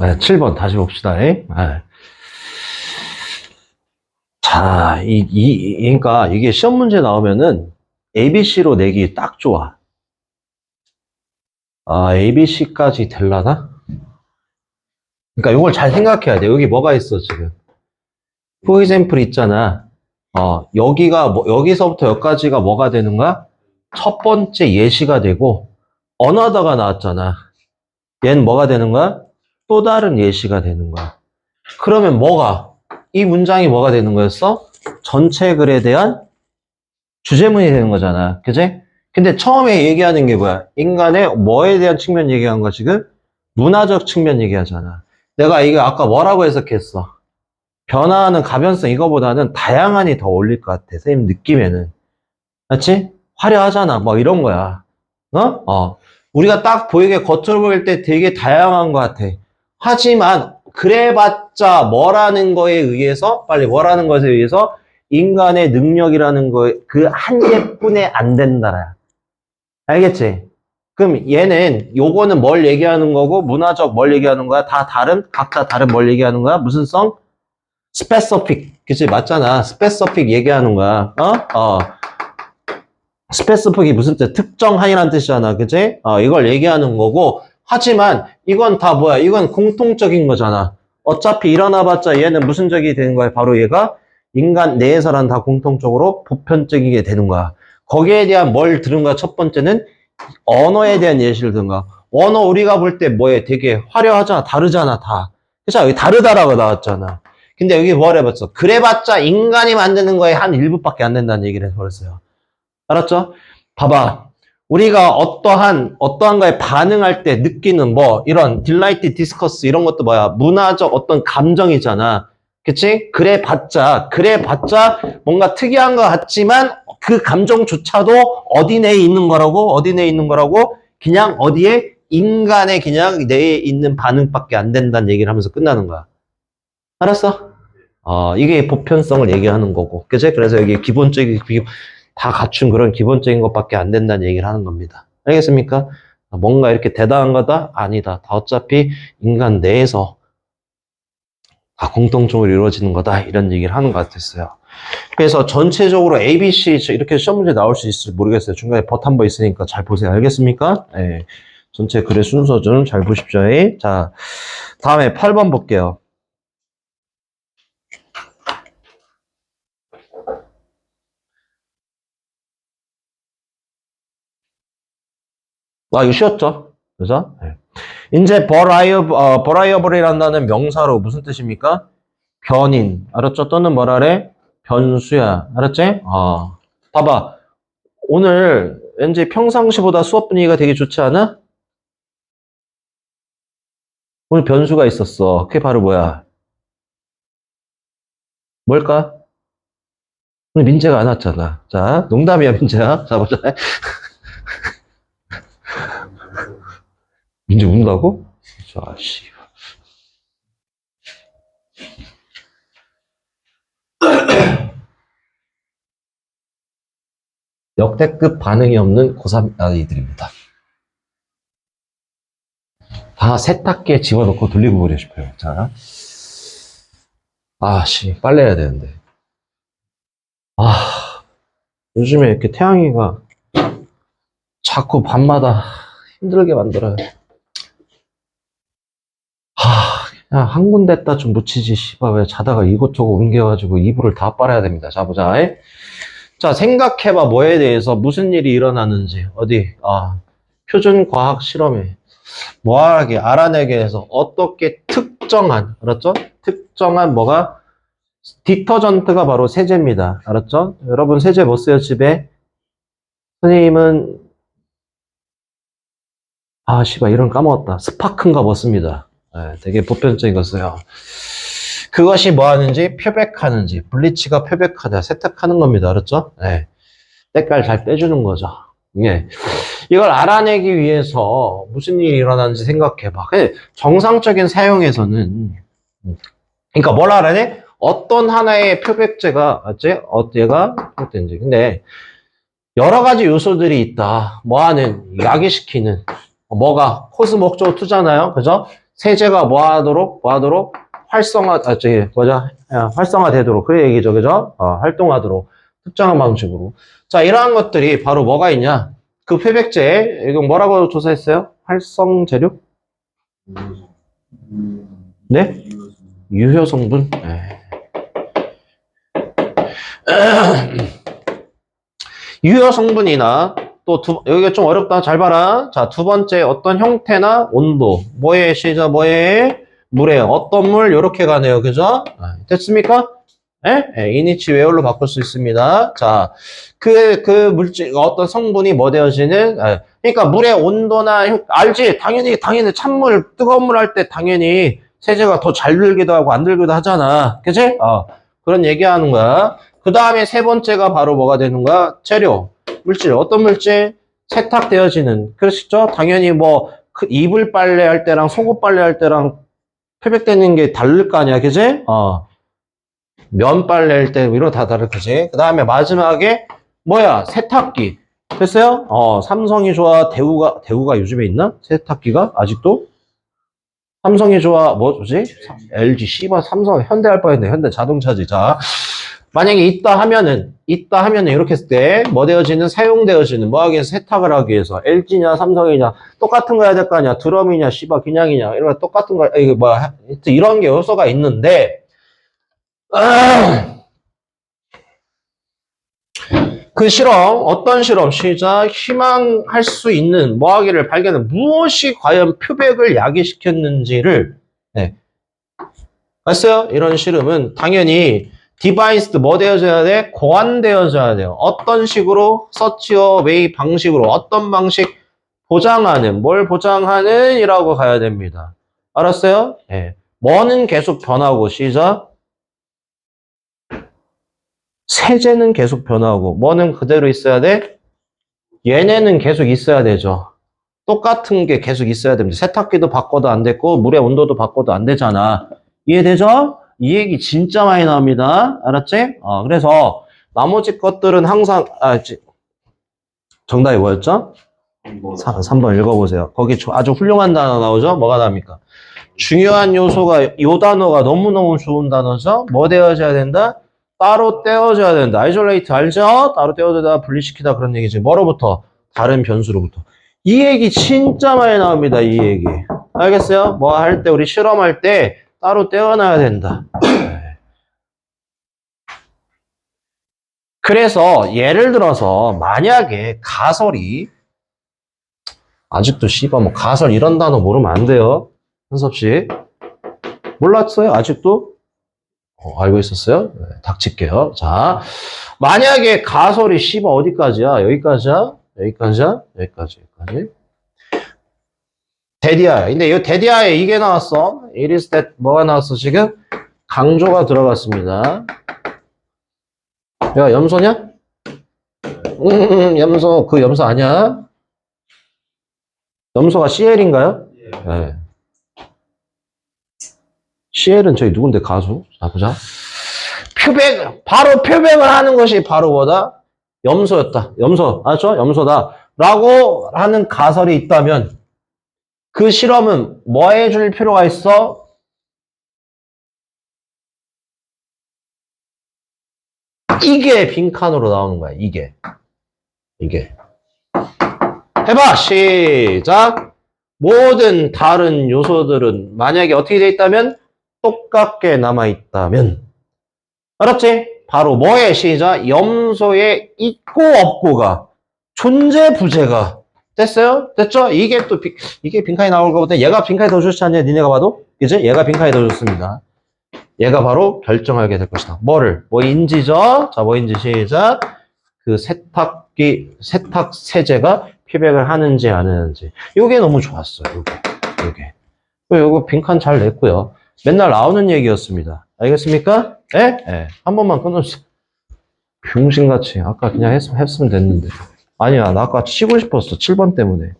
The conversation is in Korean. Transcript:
네, 7번 다시 봅시다. 네. 자, 이, 이, 그러니까 이게 시험 문제 나오면은 ABC로 내기 딱 좋아. 아, ABC까지 될라나? 그러니까 이걸 잘 생각해야 돼. 여기 뭐가 있어, 지금. For example 있잖아. 어, 여기가, 뭐, 여기서부터 여기까지가 뭐가 되는 거야? 첫 번째 예시가 되고, 언어다가 나왔잖아. 얘는 뭐가 되는 거야? 또 다른 예시가 되는 거야. 그러면 뭐가? 이 문장이 뭐가 되는 거였어? 전체 글에 대한 주제문이 되는 거잖아. 그지? 근데 처음에 얘기하는 게 뭐야? 인간의 뭐에 대한 측면 얘기한 거 지금? 문화적 측면 얘기하잖아. 내가 이거 아까 뭐라고 해석했어? 변화하는 가변성 이거보다는 다양한이 더 어울릴 것 같아. 선생님 느낌에는. 맞지? 화려하잖아. 뭐 이런 거야. 어? 어. 우리가 딱 보이게 겉으로 보일 때 되게 다양한 것 같아. 하지만 그래봤자 뭐라는 거에 의해서 빨리 뭐라는 것에 의해서 인간의 능력이라는 거에 그 한계뿐에 안 된다라. 알겠지? 그럼 얘는 요거는 뭘 얘기하는 거고 문화적 뭘 얘기하는 거야? 다 다른 각자 다른 뭘 얘기하는 거야? 무슨 성? 스페시픽. 그치 맞잖아. 스페시픽 얘기하는 거야. 어? 어. 스페시픽이 무슨 뜻? 특정한이란 뜻이잖아. 그치? 어, 이걸 얘기하는 거고 하지만 이건 다 뭐야? 이건 공통적인 거잖아. 어차피 일어나봤자 얘는 무슨 적이 되는 거야? 바로 얘가 인간 내에서란 다 공통적으로 보편적이게 되는 거야. 거기에 대한 뭘 들은 거야? 첫 번째는 언어에 대한 예시를 든 거야. 언어 우리가 볼 때 뭐에 되게 화려하잖아. 다르잖아. 다. 그죠? 여기 다르다라고 나왔잖아. 근데 여기 뭘 해봤어? 그래봤자 인간이 만드는 거에 한 일부밖에 안 된다는 얘기를 해버렸어요. 알았죠? 봐봐. 우리가 어떠한, 어떠한 거에 반응할 때 느끼는 뭐, 이런 딜라이트 디스커스 이런 것도 뭐야? 문화적 어떤 감정이잖아. 그치? 그래 봤자, 그래 봤자 뭔가 특이한 것 같지만 그 감정조차도 어디 내에 있는 거라고, 어디 내에 있는 거라고, 그냥 어디에 인간의 그냥 내에 있는 반응밖에 안 된다는 얘기를 하면서 끝나는 거야. 알았어? 어, 이게 보편성을 얘기하는 거고. 그치? 그래서 여기 기본적인, 기- 다 갖춘 그런 기본적인 것밖에 안 된다는 얘기를 하는 겁니다. 알겠습니까? 뭔가 이렇게 대단한 거다? 아니다. 다 어차피 인간 내에서 다 공통적으로 이루어지는 거다. 이런 얘기를 하는 것 같았어요. 그래서 전체적으로 ABC 이렇게 시험 문제 나올 수 있을지 모르겠어요. 중간에 버한번 있으니까 잘 보세요. 알겠습니까? 예. 전체 글의 순서 좀 잘 보십시오. 예. 자, 다음에 8번 볼게요. 아, 이거 쉬웠죠? 그죠? 네. 이제 버라이어, 어, 단어는 명사로 무슨 뜻입니까? 변인. 알았죠? 또는 뭐라래? 변수야. 알았지? 어. 봐봐. 오늘 왠지 평상시보다 수업 분위기가 되게 좋지 않아? 오늘 변수가 있었어. 그게 바로 뭐야? 뭘까? 오늘 민재가 안 왔잖아. 자, 농담이야, 민재야. 자, 보자. 민재 운다고? 자, 씨. 역대급 반응이 없는 고3 아이들입니다. 다 세탁기에 집어넣고 돌리고 그려 싶어요. 자. 아, 씨, 빨래 해야 되는데. 아, 요즘에 이렇게 태양이가 자꾸 밤마다 힘들게 만들어요. 하, 그냥 한 군데다 좀 묻히지, 씨발, 왜 자다가 이곳저곳 옮겨가지고 이불을 다 빨아야 됩니다. 자, 보자. 에? 자, 생각해봐. 뭐에 대해서 무슨 일이 일어나는지. 어디, 아, 표준 과학 실험에. 뭐하게 알아내게 해서 어떻게 특정한, 알았죠? 특정한 뭐가? 디터전트가 바로 세제입니다. 알았죠? 여러분 세제 뭐 써요, 집에? 선생님은 아, 씨발, 이런 거 까먹었다. 스파크인가 뭐 씁니다. 예, 되게 써요. 그것이 뭐 하는지 표백하는지, 블리치가 표백하다, 세탁하는 겁니다. 알았죠? 예. 때깔 잘 빼주는 거죠. 예. 이걸 알아내기 위해서 무슨 일이 일어나는지 생각해봐. 근데 정상적인 사용에서는, 음, 그러니까 뭘 알아내? 어떤 하나의 표백제가, 맞지? 어, 얘가 표백된지. 근데 여러 가지 요소들이 있다. 뭐 하는, 야기시키는. 뭐가 코스 목적어 투잖아요. 그죠? 세제가 뭐 하도록, 뭐 하도록? 활성화, 아, 저기, 뭐죠? 야, 활성화되도록. 그 얘기죠. 그죠? 어, 활동하도록. 특정한 방식으로. 자, 이러한 것들이 바로 뭐가 있냐? 그 표백제, 이거 뭐라고 조사했어요? 활성 재료? 네? 유효 성분? 네. 유효 성분이나 또 두, 여기가 좀 어렵다. 잘 봐라. 자, 두 번째 어떤 형태나 온도. 뭐에 시자 뭐에 물에 어떤 물 요렇게 가네요. 그죠? 아, 됐습니까? 예? 예, 이니치 웨얼로 바꿀 수 있습니다. 자, 그, 그 물질, 어떤 성분이 뭐 되어지는, 아, 그러니까 물의 온도나, 형- 알지? 당연히, 당연히 찬물, 뜨거운 물 할 때 당연히 세제가 더 잘 들기도 하고 안 들기도 하잖아. 그치? 어, 그런 얘기 하는 거야. 그 다음에 세 번째가 바로 뭐가 되는 거야? 재료. 물질. 어떤 물질? 세탁되어지는. 그렇죠? 당연히 뭐, 그 이불 빨래 할 때랑 속옷 빨래 할 때랑 표백되는 게 다를 거 아니야. 그지? 어. 면 빨래 할 때, 이런 거다 다를 거지. 그 다음에 마지막에, 뭐야? 세탁기. 됐어요? 어, 삼성이 좋아, 대우가, 대우가 요즘에 있나? 세탁기가? 아직도? 삼성이 좋아, 뭐지? LG, 씨발, 삼성, 현대 할 뻔했네. 현대 자동차지. 자. 만약에 있다 하면은, 있다 하면은 이렇게 했을 때, 뭐 되어지는, 사용되어지는, 뭐 하기 위해서 세탁을 하기 위해서, LG냐, 삼성이냐, 똑같은 거 해야 될 거 아니야. 드럼이냐, 씨발, 그냥이냐, 이런 거 똑같은 거, 뭐야, 하여튼 이런 게 요소가 있는데, 아, 그 실험, 어떤 실험, 시작, 희망할 수 있는 뭐 하기를 발견한 무엇이 과연 표백을 야기시켰는지를, 네. 봤어요? 이런 실험은 당연히 디바이스 뭐 되어져야 돼? 고안되어져야 돼요. 어떤 식으로? 서치어 웨이 방식으로 어떤 방식 보장하는, 뭘 보장하는 이라고 가야 됩니다. 알았어요? 예. 뭐는 계속 변하고, 시작. 세제는 계속 변하고, 뭐는 그대로 있어야 돼? 얘네는 계속 있어야 되죠. 똑같은 게 계속 있어야 됩니다. 세탁기도 바꿔도 안 됐고, 물의 온도도 바꿔도 안 되잖아. 이해되죠? 이 얘기 진짜 많이 나옵니다. 알았지? 어, 그래서, 나머지 것들은 항상, 아, 지- 정답이 뭐였죠? 3, 번 읽어보세요. 거기 조- 아주 훌륭한 단어 나오죠? 뭐가 나옵니까? 중요한 요소가, 요 단어가 너무너무 좋은 단어죠? 뭐 되어져야 된다? 따로 떼어져야 된다. 아이솔레이트 알죠? 따로 떼어져다 분리시키다 그런 얘기지. 뭐로부터? 다른 변수로부터. 이 얘기 진짜 많이 나옵니다. 이 얘기. 알겠어요? 뭐 할 때, 우리 실험할 때 따로 떼어놔야 된다. 네. 그래서 예를 들어서 만약에 가설이 아직도 씨발 뭐 가설 이런 단어 모르면 안 돼요. 현섭 씨. 몰랐어요? 아직도? 어, 알고 있었어요? 네, 닥칠게요. 자, 만약에 가설이 씨발 어디까지야? 여기까지야? 여기까지야? 여기까지, 여기까지. 데디아야. 근데 이 데디아에 이게 나왔어. It is that 뭐가 나왔어 지금? 강조가 들어갔습니다. 야, 염소냐? 음, 음, 염소, 그 염소 아니야? 염소가 CL인가요? 네. CL은 저희 누군데 가수? 자, 보자. 표백, 바로 표백을 하는 것이 바로 뭐다? 염소였다. 염소, 알죠? 염소다. 라고 하는 가설이 있다면, 그 실험은 뭐 해줄 필요가 있어? 이게 빈칸으로 나오는 거야, 이게. 이게. 해봐, 시작. 모든 다른 요소들은 만약에 어떻게 돼 있다면? 똑같게 남아있다면. 알았지? 바로 뭐의 시작? 염소의 있고 없고가. 존재 부재가. 됐어요? 됐죠? 이게 또, 비- 이게 빈칸이 나올 거거든. 얘가 빈칸이 더 좋지 않냐? 니네가 봐도? 그지? 얘가 빈칸이 더 좋습니다. 얘가 바로 결정하게 될 것이다. 뭐를? 뭐인지죠? 자, 뭐인지 시작. 그 세탁기, 세탁 세제가 피백을 하는지 안 하는지. 요게 너무 좋았어요. 요게. 요게. 요거 빈칸 잘 냈고요. 맨날 나오는 얘기였습니다. 알겠습니까? 예? 예. 한 번만 끊어주세요. 병신같이. 아까 그냥 했, 했으면 됐는데. 아니야, 나 아까 치고 싶었어. 7번 때문에.